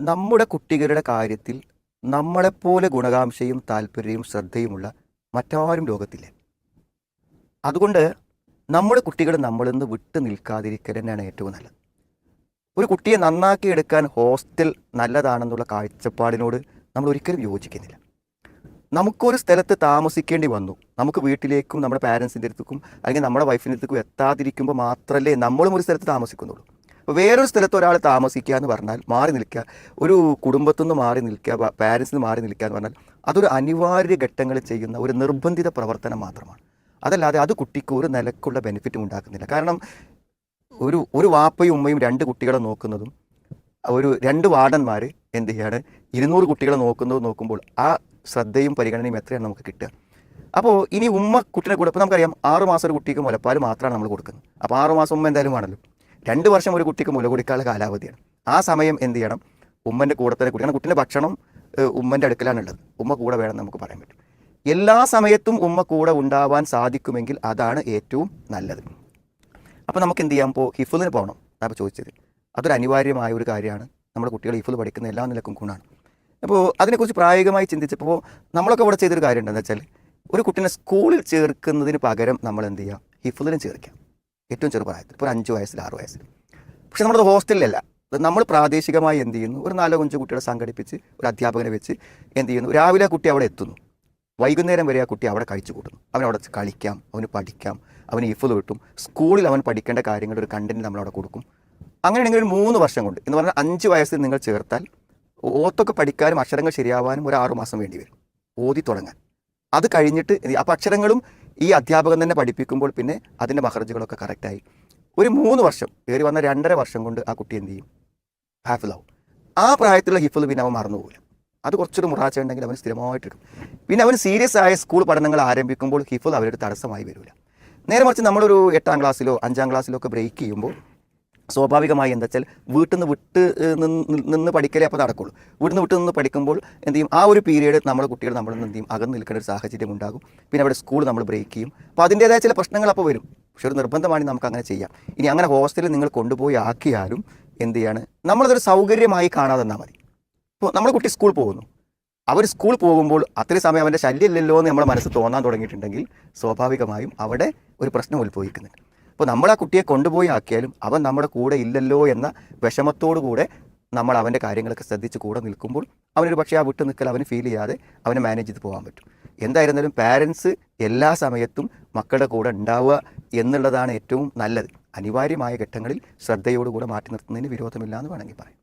നമ്മുടെ കുട്ടികളുടെ കാര്യത്തിൽ നമ്മളെപ്പോലെ ഗുണകാംക്ഷയും താല്പര്യവും ശ്രദ്ധയുമുള്ള മറ്റാരും ലോകത്തില്ല. അതുകൊണ്ട് നമ്മുടെ കുട്ടികൾ നമ്മളിൽ നിന്ന് വിട്ടു നിൽക്കാതിരിക്കൽ തന്നെയാണ് ഏറ്റവും നല്ലത്. ഒരു കുട്ടിയെ നന്നാക്കി എടുക്കാൻ ഹോസ്റ്റൽ നല്ലതാണെന്നുള്ള കാഴ്ചപ്പാടിനോട് നമ്മൾ ഒരിക്കലും യോജിക്കുന്നില്ല. നമുക്കൊരു സ്ഥലത്ത് താമസിക്കേണ്ടി വന്നു. നമുക്ക് വീട്ടിലേക്കും നമ്മുടെ പാരൻസിന്റെ അടുത്തേക്കും അല്ലെങ്കിൽ നമ്മുടെ വൈഫിന്റെ അടുത്തേക്കും എത്താതിരിക്കുമ്പോൾ മാത്രമല്ലേ നമ്മളും ഒരു സ്ഥലത്ത് താമസിക്കുന്നുള്ളൂ. വേറൊരു സ്ഥലത്ത് ഒരാൾ താമസിക്കുക എന്ന് പറഞ്ഞാൽ മാറി നിൽക്കുക. ഒരു കുടുംബത്തു നിന്ന് മാറി നിൽക്കുക പാരൻസിൽ നിന്ന് മാറി നിൽക്കുക എന്ന് പറഞ്ഞാൽ അതൊരു അനിവാര്യ ഘട്ടങ്ങളിൽ ചെയ്യുന്ന ഒരു നിർബന്ധിത പ്രവർത്തനം മാത്രമാണ്. അതല്ലാതെ അത് കുട്ടിക്ക് ഒരു നിലക്കുള്ള ബെനിഫിറ്റും ഉണ്ടാക്കുന്നില്ല. കാരണം ഒരു ഒരു വാപ്പയും ഉമ്മയും രണ്ട് കുട്ടികളെ നോക്കുന്നതും ഒരു രണ്ട് വാർഡന്മാർ എന്ത് ചെയ്യാണ്? ഇരുന്നൂറ് കുട്ടികളെ നോക്കുന്നത് നോക്കുമ്പോൾ ആ ശ്രദ്ധയും പരിഗണനയും എത്രയാണ് നമുക്ക് കിട്ടുക? അപ്പോൾ ഇനി ഉമ്മ കുട്ടിനെ കൂടെ ഇപ്പോൾ നമുക്കറിയാം ആറുമാസം ഒരു കുട്ടിക്ക് മുലപ്പാൽ മാത്രമാണ് നമ്മൾ കൊടുക്കുന്നത്. അപ്പോൾ ആറുമാസം ഉമ്മ എന്തായാലും വേണമല്ലോ. രണ്ട് വർഷം ഒരു കുട്ടിക്ക് മുല കൊടുക്കാനുള്ള കാലാവധിയാണ്. ആ സമയം എന്ത് ചെയ്യണം? ഉമ്മന്റെ കൂടെ തന്നെ കുട്ടി കാരണം കുട്ടിന്റെ ഭക്ഷണം ഉമ്മന്റെ അടുക്കലാണുള്ളത്. ഉമ്മ കൂടെ വേണം നമുക്ക് പറയാൻ പറ്റും. എല്ലാ സമയത്തും ഉമ്മ കൂടെ ഉണ്ടാവാൻ സാധിക്കുമെങ്കിൽ അതാണ് ഏറ്റവും നല്ലത്. അപ്പോൾ നമുക്ക് എന്ത് ചെയ്യാം? ഇപ്പോൾ ഹിഫുലിന് പോകണം. അപ്പോൾ ചോദിച്ചത്. അതൊരു അനിവാര്യമായ ഒരു കാര്യമാണ്. നമ്മുടെ കുട്ടികൾ ഹിഫുൽ പഠിക്കുന്ന എല്ലാ നിലക്കും ഗുണമാണ്. അപ്പോൾ അതിനെക്കുറിച്ച് പ്രായോഗികമായി ചിന്തിച്ചപ്പോൾ നമ്മളൊക്കെ ഇവിടെ ചെയ്തൊരു കാര്യം ഉണ്ടെന്ന് വെച്ചാൽ ഒരു കുട്ടീനെ സ്കൂളിൽ ചേർക്കുന്നതിന് പകരം നമ്മൾ എന്ത് ചെയ്യുക ഹിഫുലിനെ ചേർക്കാം. ഏറ്റവും ചെറുപ്രായത്തിൽ ഇപ്പോൾ ഒരു അഞ്ച് വയസ്സിൽ ആറ് വയസ്സിൽ പക്ഷെ നമ്മുടെ ഹോസ്റ്റലിലല്ല. നമ്മൾ പ്രാദേശികമായി എന്ത് ചെയ്യുന്നു? ഒരു നാലോ അഞ്ച് കുട്ടികളെ സംഘടിപ്പിച്ച് ഒരു അധ്യാപകനെ വെച്ച് എന്ത് ചെയ്യുന്നു? രാവിലെ കുട്ടി അവിടെ എത്തുന്നു. വൈകുന്നേരം വരെ ആ കുട്ടി അവിടെ കഴിച്ചു കൂട്ടുന്നു. അവൻ അവിടെ കളിക്കാം അവന് പഠിക്കാം അവന് ഇഫ് കിട്ടും. സ്കൂളിൽ അവൻ പഠിക്കേണ്ട കാര്യങ്ങളുടെ ഒരു കണ്ടന്റ് നമ്മൾ അവിടെ കൊടുക്കും. അങ്ങനെയാണെങ്കിൽ ഒരു മൂന്ന് വർഷം കൊണ്ട് എന്ന് പറഞ്ഞാൽ അഞ്ച് വയസ്സിൽ നിങ്ങൾ ചേർത്താൽ ഓത്തൊക്കെ പഠിക്കാനും അക്ഷരങ്ങൾ ശരിയാവാനും ഒരു ആറുമാസം വേണ്ടി വരും. ഓതി തുടങ്ങാൻ. അത് കഴിഞ്ഞിട്ട് അപ്പോൾ അക്ഷരങ്ങളും ഈ അധ്യാപകൻ തന്നെ പഠിപ്പിക്കുമ്പോൾ പിന്നെ അതിന്റെ മഹർജുകളൊക്കെ കറക്റ്റായി ഒരു മൂന്ന് വർഷം കയറി വന്ന രണ്ടര വർഷം കൊണ്ട് ആ കുട്ടി എന്ത് ചെയ്യും? ഹാഫിലാവും ആ പ്രായത്തിലുള്ള ഹിഫിൽ പിന്നെ അവൻ മറന്നുപോകില്ല അത് കുറച്ചൊരു മുറാച്ച ഉണ്ടെങ്കിൽ അവൻ സ്ഥിരമായിട്ടിടും പിന്നെ അവൻ സീരിയസ് ആയ സ്കൂൾ പഠനങ്ങൾ ആരംഭിക്കുമ്പോൾ ഹിഫിൽ അവരുടെ തടസ്സമായി വരില്ല നേരെ മറിച്ച് നമ്മളൊരു എട്ടാം ക്ലാസ്സിലോ അഞ്ചാം ക്ലാസ്സിലോ ഒക്കെ ബ്രേക്ക് ചെയ്യുമ്പോൾ സ്വാഭാവികമായി എന്താ വെച്ചാൽ വീട്ടിൽ നിന്ന് വിട്ട് നിന്ന് പഠിക്കലേ അപ്പോൾ നടക്കുള്ളൂ. വീട്ടിൽ നിന്ന് വിട്ട് നിന്ന് പഠിക്കുമ്പോൾ എന്ത് ചെയ്യും? ആ ഒരു പീരീഡ് നമ്മുടെ കുട്ടികൾ നമ്മൾ എന്ത് ചെയ്യും? അകന്ന് നിൽക്കേണ്ട ഒരു സാഹചര്യം ഉണ്ടാകും. പിന്നെ അവിടെ സ്കൂൾ നമ്മൾ ബ്രേക്ക് ചെയ്യും. അപ്പോൾ അതിന്റേതായ ചില പ്രശ്നങ്ങൾ അപ്പോൾ വരും. പക്ഷെ ഒരു നിർബന്ധമാണ് നമുക്ക് അങ്ങനെ ചെയ്യാം. ഇനി അങ്ങനെ ഹോസ്റ്റലിൽ നിങ്ങൾ കൊണ്ടുപോയി ആക്കിയാലും എന്ത് ചെയ്യാണ്? നമ്മളതൊരു സൗകര്യമായി കാണാതെ തന്നാൽ മതി. ഇപ്പോൾ നമ്മുടെ കുട്ടി സ്കൂൾ പോകുന്നു. അവർ സ്കൂൾ പോകുമ്പോൾ അത്രയും സമയം അവന്റെ ശല്യമില്ലല്ലോ എന്ന് നമ്മുടെ മനസ്സ് തോന്നാൻ തുടങ്ങിയിട്ടുണ്ടെങ്കിൽ സ്വാഭാവികമായും അവിടെ ഒരു പ്രശ്നം ഉത്ഭവിക്കുന്നുണ്ട്. അപ്പോൾ നമ്മൾ ആ കുട്ടിയെ കൊണ്ടുപോയി ആക്കിയാലും അവൻ നമ്മുടെ കൂടെ ഇല്ലല്ലോ എന്ന വിഷമത്തോടു കൂടെ നമ്മൾ അവന്റെ കാര്യങ്ങളൊക്കെ ശ്രദ്ധിച്ച് കൂടെ നിൽക്കുമ്പോൾ അവനൊരു പക്ഷേ ആ വിട്ടു നിൽക്കൽ അവന് ഫീൽ ചെയ്യാതെ അവനെ മാനേജ് ചെയ്ത് പോകാൻ പറ്റും. എന്തായിരുന്നാലും പാരൻസ് എല്ലാ സമയത്തും മക്കളുടെ കൂടെ ഉണ്ടാവുക എന്നുള്ളതാണ് ഏറ്റവും നല്ലത്. അനിവാര്യമായ ഘട്ടങ്ങളിൽ ശ്രദ്ധയോടുകൂടെ മാറ്റി നിർത്തുന്നതിന് വിരോധമില്ല എന്ന് വേണമെങ്കിൽ പറയാം.